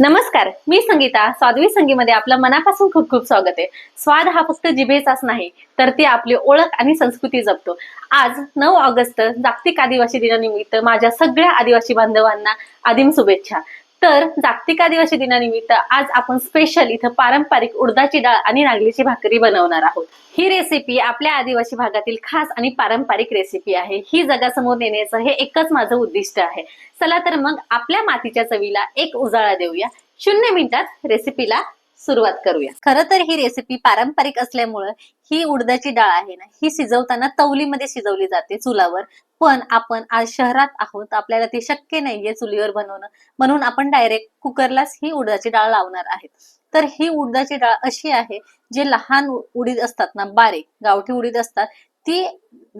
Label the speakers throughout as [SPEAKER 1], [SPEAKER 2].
[SPEAKER 1] नमस्कार मी संगीता. स्वादवी संगीमध्ये आपलं मनापासून खूप खूप स्वागत आहे. स्वाद हा फक्त जिभेचाच नाही तर ती आपली ओळख आणि संस्कृती जपतो. आज नऊ ऑगस्ट जागतिक आदिवासी दिनानिमित्त माझ्या सगळ्या आदिवासी बांधवांना आदिम शुभेच्छा. तर जागतिक आदिवासी दिनानिमित्त आज आपण स्पेशल इथं पारंपरिक उडदाची डाळ आणि नागलीची भाकरी बनवणार आहोत. ही रेसिपी आपल्या आदिवासी भागातील खास आणि पारंपरिक रेसिपी आहे. ही जगासमोर नेण्याचं हे एकच माझं उद्दिष्ट आहे. चला तर मग आपल्या मातीच्या चवीला एक उजाळा देऊया. शून्य मिनिटात रेसिपीला सुरुवात करूया. खरं तर ही रेसिपी पारंपरिक असल्यामुळं ही उडदाची डाळ आहे ना ही शिजवताना तवलीमध्ये शिजवली जाते चुलावर. पण आपण आज शहरात आहोत आपल्याला ते शक्य नाहीये चुलीवर बनवणं. म्हणून आपण डायरेक्ट कुकरलाच ही उडदाची डाळ लावणार आहेत. तर ही उडदाची डाळ अशी आहे जे लहान उडीद असतात ना बारीक गावठी उडीद असतात ती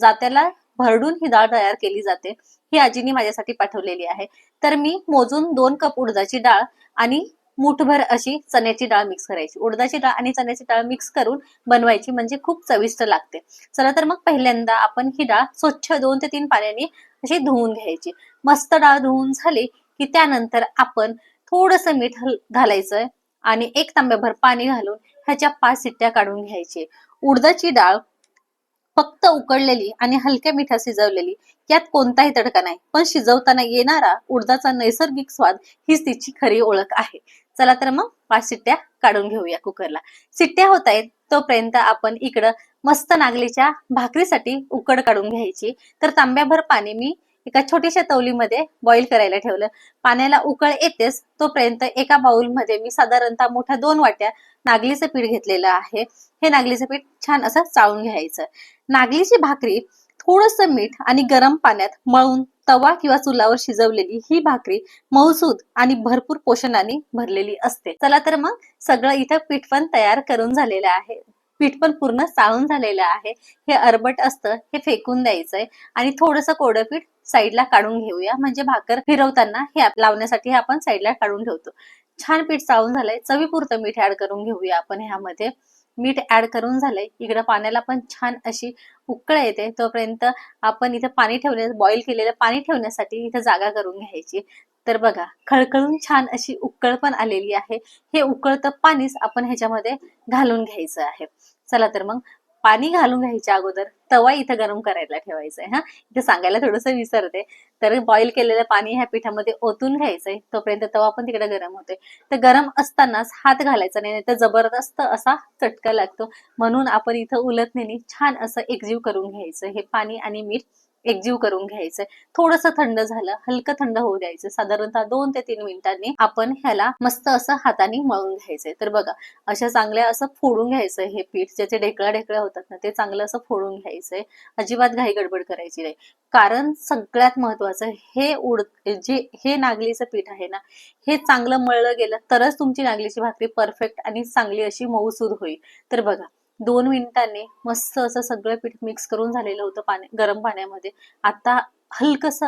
[SPEAKER 1] जात्याला भरडून ही डाळ तयार केली जाते. ही आजीनी माझ्यासाठी पाठवलेली आहे. तर मी मोजून दोन कप उडदाची डाळ आणि मुठभर अशी चण्याची डाळ मिक्स करायची. उडदाची डाळ आणि चण्याची डाळ मिक्स करून बनवायची म्हणजे खूप चविष्ट लागते. चला तर मग पहिल्यांदा आपण ही डाळ स्वच्छ दोन ते तीन पाण्याने अशी धुवून घ्यायची. मस्त डाळ धुवून झाली की त्यानंतर आपण थोडस मीठ घालायचंय घालायचं आणि एक तांब्याभर पाणी घालून ह्याच्या पाच सिट्ट्या काढून घ्यायची. उडदाची डाळ फक्त उकडलेली आणि हलक्या मिठा शिजवलेली यात कोणताही तडका नाही. पण शिजवताना येणारा उडदाचा नैसर्गिक स्वाद हीच तिची खरी ओळख आहे. चला तर मग पाच सिट्ट्या काढून घेऊया कुकरला. शिट्ट्या होत आहेत तोपर्यंत आपण इकडं मस्त नागलीच्या भाकरीसाठी उकड काढून घ्यायची. तर तांब्याभर पाणी मी एका छोट्याशा तवलीमध्ये बॉईल करायला ठेवलं. पाण्याला उकळ येतेच तोपर्यंत एका बाउलमध्ये मी साधारणतः मोठ्या दोन वाट्या नागलीचं पीठ घेतलेलं आहे. हे नागलीचं पीठ छान असं चाळून घ्यायचं. नागलीची भाकरी थोडस मीठ आणि गरम पाण्यात मळून तवा किंवा चुलावर शिजवलेली ही भाकरी मौसूद आणि भरपूर पोषणाने भरलेली असते. चला तर मग सगळं इथं पिठवण पण तयार करून झालेलं आहे. पीठ पण पूर्ण चाळून झालेलं आहे. हे अरबट असतं हे फेकून द्यायचंय. आणि थोडंसं कोडं पीठ साईडला काढून घेऊया. म्हणजे भाकर फिरवताना हे लावण्यासाठी हे आपण साईडला काढून ठेवतो. छान पीठ चाळून झालंय. चवीपुरतं मीठ ऍड करून घेऊया आपण ह्यामध्ये. मीठ ऍड करून झालंय. इकडं पाण्याला पण छान अशी उकळ येते. तोपर्यंत आपण इथं पाणी ठेवले बॉईल केलेलं पाणी ठेवण्यासाठी इथं जागा करून घ्यायची. तर बघा खळखळून छान अशी उकळ पण आलेली आहे. हे उकळतं पाणीच आपण ह्याच्यामध्ये घालून घ्यायचं आहे. चला तर मग पाणी घालून घ्यायच्या अगोदर तवा इथं गरम करायला ठेवायचा आहे हा? इथे सांगायला थोडस विसरते. तर बॉईल केलेलं पाणी ह्या पिठामध्ये ओतून घ्यायचंय. तोपर्यंत तवा पण तिकडे गरम होते तर गरम असतानाच हात घालायचा नाही तर जबरदस्त असा चटका लागतो. म्हणून आपण इथं उलटणीने छान असं एकजीव करून घ्यायचं. हे पाणी आणि मीठ एकजीव करून घ्यायचंय. थोडस थंड झालं हलकं थंड होऊ द्यायचं. साधारणतः दोन ते तीन मिनिटांनी आपण ह्याला मस्त असं हाताने मळून घ्यायचंय. तर बघा अशा चांगल्या असं फोडून घ्यायचं हे पीठ. ज्याचे ढेकळ्या ढेकळ्या होतात ना ते चांगलं असं फोडून घ्यायचंय. अजिबात घाई गडबड करायची नाही. कारण सगळ्यात महत्वाचं हे उड जे हे नागलीचं पीठ आहे ना हे चांगलं मळलं गेलं तरच तुमची नागलीची भाकरी परफेक्ट आणि चांगली अशी मऊसूद होईल. तर बघा दोन मिनिटांनी मस्त असं सगळं पीठ मिक्स करून झालेलं होतं पाणी गरम पाण्यामध्ये. आता हलकस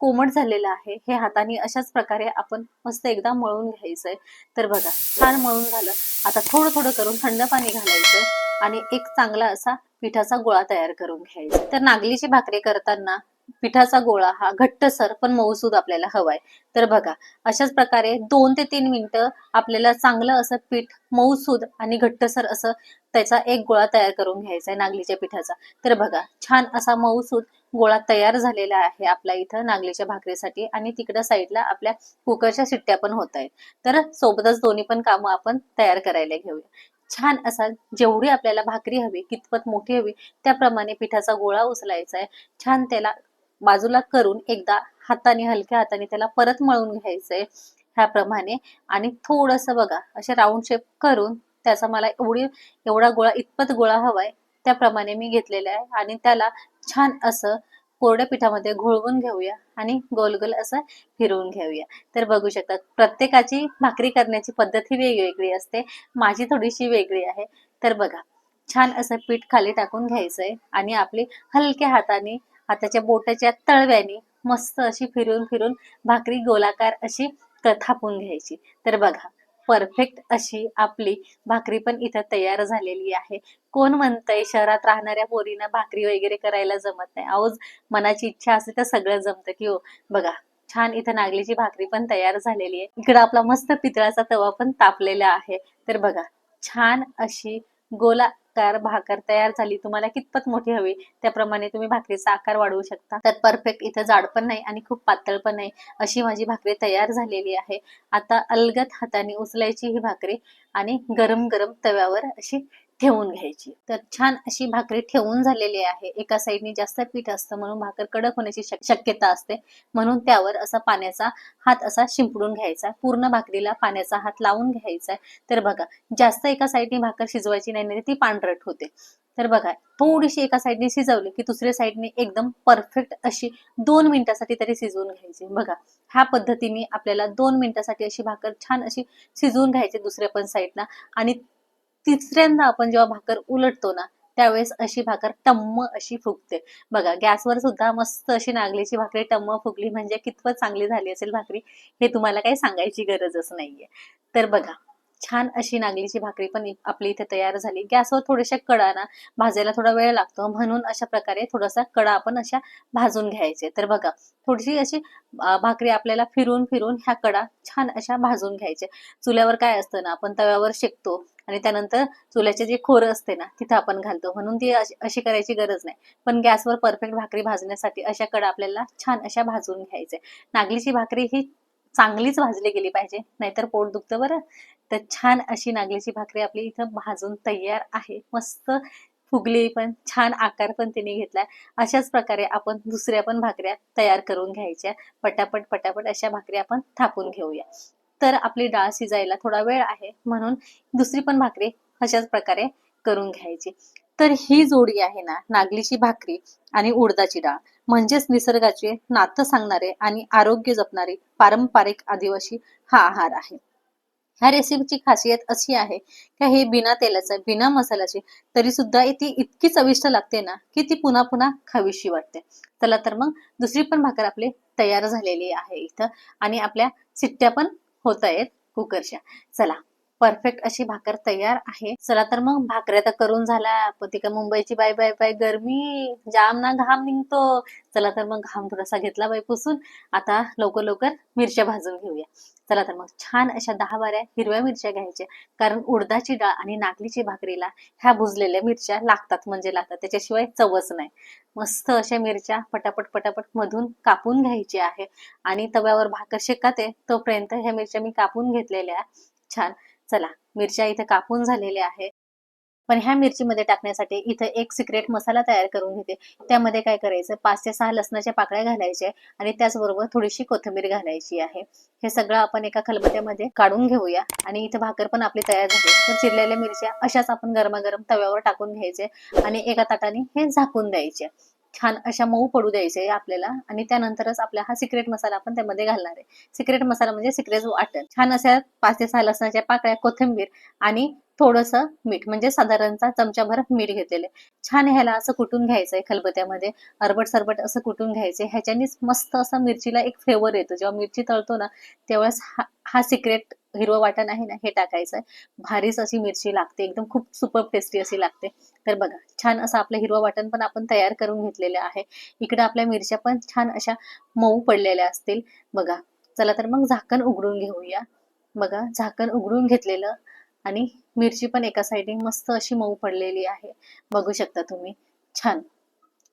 [SPEAKER 1] कोमट झालेलं आहे. हे हाताने अशाच प्रकारे आपण मस्त एकदा मळून घ्यायचंय. तर बघा छान मळून झालं. आता थोडं थोडं करून थंड पाणी घालायचं आणि एक चांगला असा पिठाचा गोळा तयार करून घ्यायचा. तर नागलीची भाकरी करताना पिठाचा गोळा हा घट्टसर पण मऊसूद आपल्याला हवाय. तर बघा अशाच प्रकारे दोन ते तीन मिनिटं आपल्याला चांगलं असं पीठ मऊसूद आणि घट्टसर असं त्याचा एक गोळा तयार करून घ्यायचा आहे नागलीच्या पिठाचा. तर बघा छान असा मऊसूद गोळा तयार झालेला आहे आपल्या इथं नागलीच्या भाकरीसाठी आणि तिकडं साईडला आपल्या कुकरच्या शिट्ट्या पण होत आहेत तर सोबतच दोन्ही पण कामं आपण तयार करायला घेऊया. छान असा जेवढी आपल्याला भाकरी हवी कितपत मोठी हवी त्याप्रमाणे पिठाचा गोळा उचलायचा आहे छान त्याला बाजूला करून एकदा हाताने हलक्या हाताने त्याला परत मळून घ्यायचंय ह्याप्रमाणे. आणि थोडस बघा असे राऊंड शेप करून त्याचा मला एवढी एवढा गोळा इतपत गोळा हवाय त्याप्रमाणे मी घेतलेला आहे. आणि त्याला छान असं कोरड्या पिठामध्ये घोळवून घेऊया आणि गोल गोल असं फिरवून घेऊया. तर बघू शकता प्रत्येकाची भाकरी करण्याची पद्धत ही वेगवेगळी असते. माझी थोडीशी वेगळी आहे. तर बघा छान असं पीठ खाली टाकून घ्यायचंय आणि आपली हलक्या हाताने हाताच्या बोटाच्या तळव्याने मस्त अशी फिरून फिरून भाकरी गोलाकार अशी थापून घ्यायची. तर बघा परफेक्ट अशी आपली भाकरी पण इथं तयार झालेली आहे. कोण म्हणतंय शहरात राहणाऱ्या पोरींना भाकरी वगैरे करायला जमत नाही? अहो मनाची इच्छा असते तर सगळं जमतं की हो. बघा छान इथं नागलीची भाकरी पण तयार झालेली आहे. इकडं आपला मस्त पितळाचा तवा पण तापलेला आहे. तर बघा छान अशी गोला आकार भाकर तयार झाली तुम्हाला कितपत मोठी हवी त्याप्रमाणे तुम्ही भाकरीचा आकार वाढवू शकता. तर परफेक्ट इथं जाड पण नाही आणि खूप पातळ पण नाही अशी माझी भाकरी तयार झालेली आहे. आता अलगद हाताने उचलायची ही भाकरी आणि गरम गरम तव्यावर अशी ठेवून घ्यायची. तर छान अशी भाकरी ठेवून झालेली आहे. एका साईडने जास्त पीठ असतं म्हणून भाकर कडक होण्याची शक्यता असते. म्हणून त्यावर असा पाण्याचा हात असा शिंपडून घ्यायचा. पूर्ण भाकरीला पाण्याचा हात लावून घ्यायचा तर बघा जास्त एका साईडने भाकर शिजवायची नाही नाही ती पांढरट होते. तर बघा थोडीशी एका साईडने शिजवली की दुसऱ्या साईडने एकदम परफेक्ट अशी दोन मिनिटासाठी तरी शिजवून घ्यायची. बघा ह्या पद्धतीने आपल्याला दोन मिनिटासाठी अशी भाकर छान अशी शिजवून घ्यायची दुसऱ्या पण साईडला. आणि तिसऱ्यांदा आपण जेव्हा भाकर उलटतो ना त्यावेळेस अशी भाकर टम्म अशी फुगते. बघा गॅसवर सुद्धा मस्त अशी नागलीची भाकरी टम्म फुगली म्हणजे कितपत चांगली झाली असेल भाकरी हे तुम्हाला काही सांगायची गरजच नाहीये. तर बघा छान अशी नागलीची भाकरी पण आपली इथे तयार झाली. गॅसवर थोड्याशा कडा ना भाजायला थोडा वेळ लागतो. म्हणून अशा प्रकारे थोडासा कडा आपण अशा भाजून घ्यायचे. तर बघा थोडीशी अशी भाकरी आपल्याला फिरून फिरून ह्या कडा छान अशा भाजून घ्यायचे. चुल्यावर काय असतं ना आपण तव्यावर शेकतो आणि त्यानंतर चुल्याचे जे खोर असते ना तिथं आपण घालतो. म्हणून ती अशी अशी करायची गरज नाही. पण गॅसवर परफेक्ट भाकरी भाजण्यासाठी अशा कडा आपल्याला छान अशा भाजून घ्यायचे. नागलीची भाकरी ही चांगलीच भाजली गेली पाहिजे. नाहीतर पोट दुखतं बरं. तर छान अशी नागलीची भाकरी आपली इथं भाजून तयार आहे. मस्त फुगली पण छान आकार पण तिने घेतलाय. अशाच प्रकारे आपण दुसऱ्या पण भाकऱ्या तयार करून घ्यायच्या. पटापट पटापट अशा भाकरी आपण थापून घेऊया. तर आपली डाळ शिजायला थोडा वेळ आहे. म्हणून दुसरी पण भाकरी अशाच प्रकारे करून घ्यायची. तर ही जोडी आहे ना नागलीची भाकरी आणि उडदाची डाळ. म्हणजेच निसर्गाचे नातं सांगणारे आणि आरोग्य जपणारे पारंपरिक आदिवासी हा आहार आहे. ह्या रेसिपीची खासियत अशी आहे की हे बिना तेलाचं बिना मसाल्याची तरी सुद्धा ती इतकी चविष्ट लागते ना की ती पुन्हा पुन्हा खावीशी वाटते. चला तर मग दुसरी पण भाकर आपली तयार झालेली आहे इथं आणि आपल्या सिट्ट्या पण होत आहेत कुकरच्या. चला. परफेक्ट अशी भाकर तयार आहे. चला तर मग भाकऱ्या तर करून झाल्या. पण का मुंबईची बाय बाय बाय गरमी. जाम ना घाम निघतो. चला तर मग घाम थोडासा घेतला बाई पुसून. आता लवकर लवकर मिरच्या भाजून घेऊया. चला तर मग छान अशा दहा बाऱ्या हिरव्या मिरच्या घ्यायच्या. कारण उडदाची डाळ आणि नागलीची भाकरीला ह्या भुजलेल्या मिरच्या लागतात म्हणजे लागतात. त्याच्याशिवाय चवच नाही. मस्त अशा मिरच्या पटापट पटापट मधून कापून घ्यायची आहे. आणि तव्यावर भाकर शेकाते तोपर्यंत ह्या मिरच्या मी कापून घेतलेल्या. छान. चला मिरच्या इथे कापून झालेल्या आहेत. पण ह्या मिरचीमध्ये टाकण्यासाठी इथे एक सिक्रेट मसाला तयार करून घेते. त्यामध्ये काय करायचं पाच ते सहा लसणाच्या पाकळ्या घालायच्या आणि त्याचबरोबर थोडीशी कोथिंबीर घालायची आहे. हे सगळं आपण एका खलबत्यामध्ये काढून घेऊया आणि इथे भाकर पण आपली तयार झाली तर चिरलेल्या मिरच्या अशाच आपण गरमागरम तव्यावर टाकून घ्यायचे आणि एका ताटाने हे झाकून द्यायचे. छान अशा मऊ पडू द्यायचे आपल्याला. आणि त्यानंतरच आपला हा सिक्रेट मसाला आपण त्यामध्ये घालणार आहे. सिक्रेट मसाला म्हणजे सिक्रेट वाटण छान अशा पाच ते सहा लसणाच्या पाकळ्या कोथिंबीर आणि थोडस मीठ म्हणजे साधारणतः चमचाभर मीठ घेतलेले छान ह्याला असं कुटून घ्यायचंय खलबत्यामध्ये. अरबट सरबट असं कुटून घ्यायचंय. ह्याच्यानीच मस्त असं मिरचीला एक फ्लेवर येतो. जेव्हा मिरची तळतो ना तेव्हाच हा हा सिक्रेट हिरवं वाटण आहे ना हे टाकायचं आहे भारीच अशी मिरची लागते. एकदम खूप सुपर टेस्टी अशी लागते. तर बघा छान असं आपलं हिरवं वाटण पण आपण तयार करून घेतलेलं आहे. इकडे आपल्या मिरच्या पण छान अशा मऊ पडलेल्या असतील. बघा चला तर मग झाकण उघडून घेऊया. बघा झाकण उघडून घेतलेलं आणि मिरची पण एका साईडने मस्त अशी मऊ पडलेली आहे. बघू शकता तुम्ही. छान.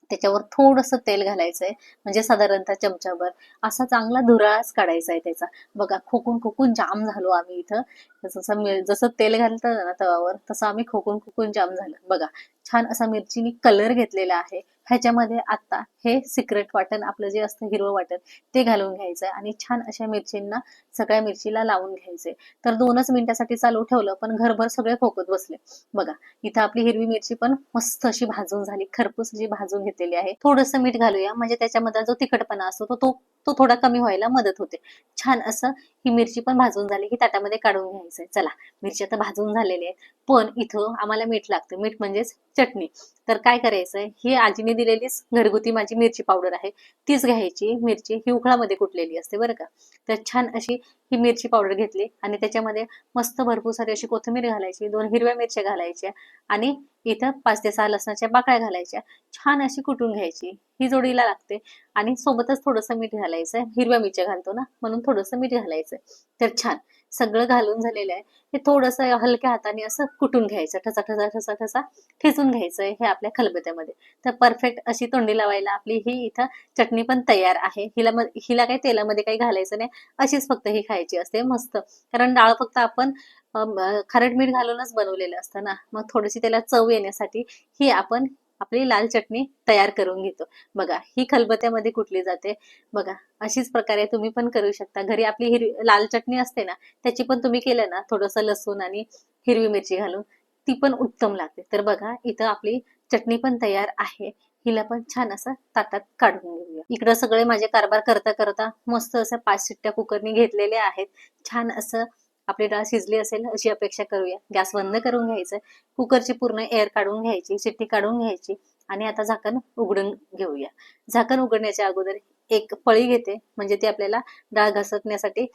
[SPEAKER 1] त्याच्यावर थोडस तेल घालायचंय. म्हणजे साधारणतः चमचाभर. असा चांगला धुराळाच काढायचा आहे त्याचा. बघा खोकून खोकून जाम झालो आम्ही इथं. जसं जसं तेल घालतं ना तवावर तसं आम्ही खोकून खोकून जाम झालं. बघा छान असा मिरचीनी कलर घेतलेला आहे. ह्याच्यामध्ये आता हे सिक्रेट वाटण आपलं जे असतं हिरवं वाटण ते घालून घ्यायचंय आणि छान अशा मिरचींना सगळ्या मिरचीला लावून घ्यायचंय. तर दोनच मिनिटासाठी चालू ठेवलं पण घरभर सगळे खोकत बसले. बघा इथं आपली हिरवी मिरची पण मस्त अशी भाजून झाली खरपूस जी भाजून घेतलेली आहे. थोडस मीठ घालूया म्हणजे त्याच्यामध्ये जो तिखटपणा असतो तो तो तो थोडा कमी व्हायला मदत होते. छान असं ही मिरची पण भाजून झाली की ताटामध्ये काढून घ्यायचंय. चला मिरच्या तर भाजून झालेली आहे. पण इथं आम्हाला मीठ लागतं. मीठ म्हणजेच चटणी. तर काय करायचंय? हे आजीने दिलेलीच घरगुती माझी मिरची पावडर आहे. तीच घ्यायची मिरची ही उकळामध्ये कुटलेली असते बरं का. तर छान अशी ही मिरची पावडर घेतली आणि त्याच्यामध्ये मस्त भरपूर सारी अशी कोथिंबीर घालायची दोन हिरव्या मिरच्या घालायच्या आणि इथं पाच ते सहा लसणाच्या बाकड्या घालायच्या. छान अशी कुटून घ्यायची. ही जोडीला लागते. आणि सोबतच थोडंसं मीठ घालायचं हिरव्या मिरच्या घालतो ना म्हणून थोडंसं मीठ घालायचं तर छान. सगळं घालून झालेलं आहे. हे थोडंसं हलक्या हाताने असं कुटून घ्यायचं. ठसा ठसा ठसा ठसा ठेचून घ्यायचं हे आपल्या खलबत्यामध्ये. तर परफेक्ट अशी तोंडी लावायला आपली ही इथं चटणी पण तयार आहे. हिला हिला काही तेलामध्ये काही घालायचं नाही. अशीच फक्त ही खायची असते. मस्त. कारण डाळ फक्त आपण खारट मीठ घालूनच बनवलेलं असतं ना. मग थोडीशी त्याला चव येण्यासाठी ही आपण आपली लाल चटणी तयार करून घेतो. बघा ही खलबत्यामध्ये कुठली जाते? बघा अशीच प्रकारे तुम्ही पण करू शकता. घरी आपली हिरवी लाल चटणी असते ना त्याची पण तुम्ही केलं ना थोडंसं लसूण आणि हिरवी मिरची घालून ती पण उत्तम लागते. तर बघा इथं आपली चटणी पण तयार आहे. हिला पण छान असं ताटात काढून घेऊया. इकडं सगळे माझे कारभार करता करता मस्त असं पाच शिट्ट्या कुकरनी घेतलेले आहेत. छान असं आपली डाळ शिजली असेल अशी अपेक्षा करूया. गॅस बंद करून घ्यायचं. कुकरची पूर्ण एअर काढून घ्यायची शिट्टी काढून घ्यायची आणि आता झाकण उघडून घेऊया. झाकण उघडण्याच्या अगोदर एक पळी घेते म्हणजे ती आपल्याला डाळ घसटण्यासाठी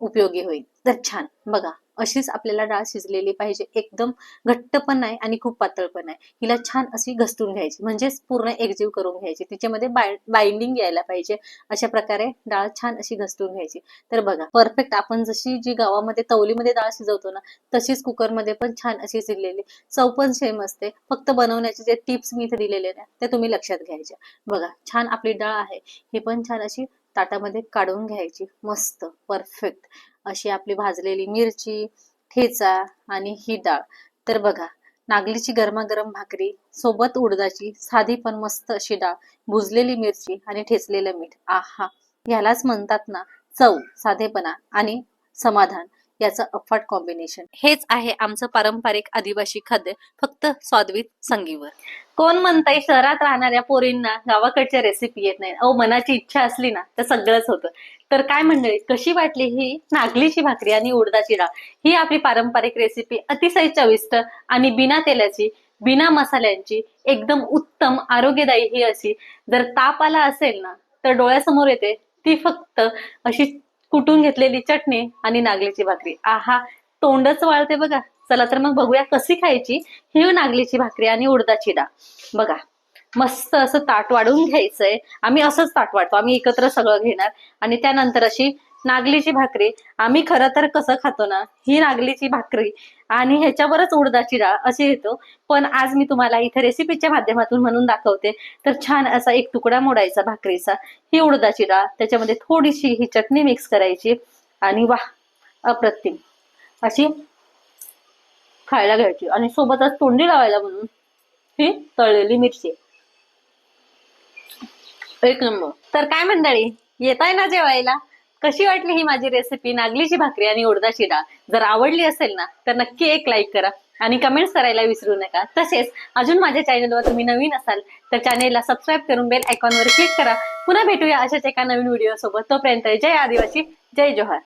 [SPEAKER 1] उपयोगी होईल. तर छान. बघा अशीच आपल्याला डाळ शिजलेली पाहिजे. एकदम घट्ट पण नाही आणि खूप पातळ पण नाही. हिला छान अशी घसटून घ्यायची. म्हणजेच पूर्ण एकजीव करून घ्यायची. तिच्यामध्ये बाइंडिंग यायला पाहिजे. अशा प्रकारे डाळ छान अशी घसटून घ्यायची. तर बघा परफेक्ट आपण जशी जी गावामध्ये तवलीमध्ये डाळ शिजवतो ना तशीच कुकरमध्ये पण छान अशी शिजलेली. चव पण सेम असते. फक्त बनवण्याचे जे टिप्स मी इथे दिलेले ना ते तुम्ही लक्षात घ्यायच्या. बघा छान आपली डाळ आहे. ही पण छान अशी ताटामध्ये काढून घ्यायची. मस्त परफेक्ट अशी आपली भाजलेली मिरची ठेचा आणि ही डाळ. तर बघा नागलीची गरमागरम भाकरी सोबत उडदाची साधी पण मस्त अशी डाळ भुजलेली मिरची आणि ठेचलेलं मीठ. आहा यालाच म्हणतात ना चव साधेपणा आणि समाधान. याचं अफाट कॉम्बिनेशन हेच आहे आमचं पारंपरिक आदिवासी खाद्य फक्त स्वादवीत संगीवर. कोण म्हणताय शहरात राहणाऱ्या पोरींना गावाकडच्या रेसिपी येत नाही अहो मनाची इच्छा असली ना तर सगळंच होतं. तर काय मंडळी कशी वाटली ही नागलीची भाकरी आणि उडदाची डाळ? ही आपली पारंपरिक रेसिपी अतिशय चविष्ट आणि बिना तेलाची बिना मसाल्यांची एकदम उत्तम आरोग्यदायी ही अशी. जर ताप आला असेल ना तर डोळ्यासमोर येते. ती फक्त अशी कुटून घेतलेली चटणी आणि नागलीची भाकरी. आहा तोंडच वाळते बघा. चला तर मग बघूया कशी खायची ही नागलीची भाकरी आणि उडदाची डाळ बघा मस्त असं ताट वाढून घ्यायचंय. आम्ही असंच ताट वाढतो. आम्ही एकत्र सगळं घेणार आणि त्यानंतर अशी नागलीची भाकरी. आम्ही खरं तर कसं खातो ना ही नागलीची भाकरी आणि ह्याच्यावरच उडदाची डाळ अशी येतो. पण आज मी तुम्हाला इथे रेसिपीच्या माध्यमातून म्हणून दाखवते. तर छान असा एक तुकडा मोडायचा भाकरीचा. ही उडदाची डाळ त्याच्यामध्ये थोडीशी ही चटणी मिक्स करायची आणि वा अप्रतिम. अशी खायला घ्यायची आणि सोबतच तोंडी लावायला म्हणून ही तळलेली मिरची. एक नंबर. तर काय मंडळी येत आहे ना जेवायला? कशी वाटली ही माझी रेसिपी नागलीची भाकरी आणि उडदाची डाळ. जर आवडली असेल ना तर नक्की एक लाईक करा. आणि कमेंट्स करायला विसरू नका. तसेच अजून माझ्या चॅनलवर तुम्ही नवीन असाल तर चॅनेलला सबस्क्राईब करून बेल आयकॉनवर क्लिक करा. पुन्हा भेटूया अशाच एका नवीन व्हिडिओ सोबत. तोपर्यंत जय आदिवासी जय जोहार.